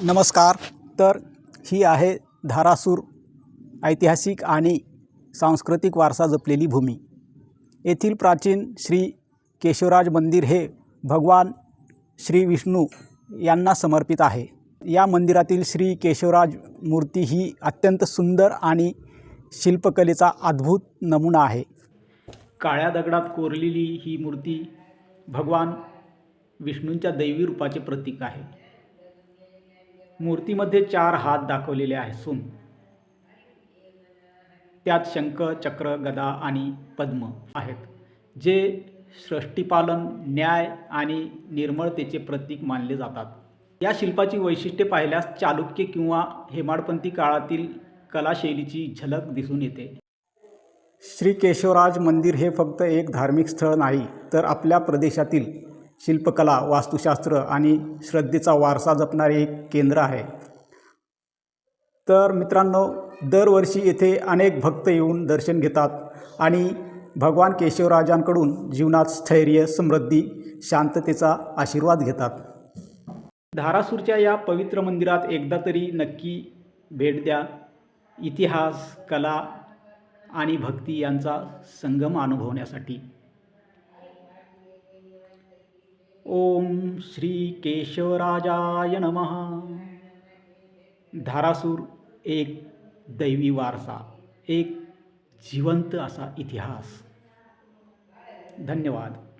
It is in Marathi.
नमस्कार. तर ही आहे धारासूर ऐतिहासिक आणि सांस्कृतिक वारसा जपलेली भूमी. येथील प्राचीन श्री केशवराज मंदिर हे भगवान श्री विष्णू यांना समर्पित आहे. या मंदिरातील श्री केशवराज मूर्ती ही अत्यंत सुंदर आणि शिल्पकलेचा अद्भुत नमुना आहे. काळ्या दगडात कोरलेली ही मूर्ती भगवान विष्णूंच्या दैवी रूपाचे प्रतीक आहे. मूर्तीमध्ये चार हात दाखवलेले असून त्यात शंख चक्र गदा आणि पद्म आहेत. जे सृष्टीपालन न्याय आणि निर्मळतेचे प्रतीक मानले जातात. या शिल्पाची वैशिष्ट्ये पाहिल्यास चालुक्य किंवा हेमाडपंथी काळातील कलाशैलीची झलक दिसून येते. श्री केशवराज मंदिर हे फक्त एक धार्मिक स्थळ नाही तर आपल्या प्रदेशातील शिल्पकला वास्तुशास्त्र आणि श्रद्धेचा वारसा जपणारे एक केंद्र आहे. तर मित्रांनो दरवर्षी येथे अनेक भक्त येऊन दर्शन घेतात आणि भगवान केशवराजांकडून जीवनात स्थैर्य समृद्धी शांततेचा आशीर्वाद घेतात. धारासूरच्या या पवित्र मंदिरात एकदा तरी नक्की भेट द्या. इतिहास कला आणि भक्ती यांचा संगम अनुभवण्यासाठी. ओम श्री केशवराजाय नमः. धारासूर एक दैवी वारसा एक जिवंत असा इतिहास. धन्यवाद.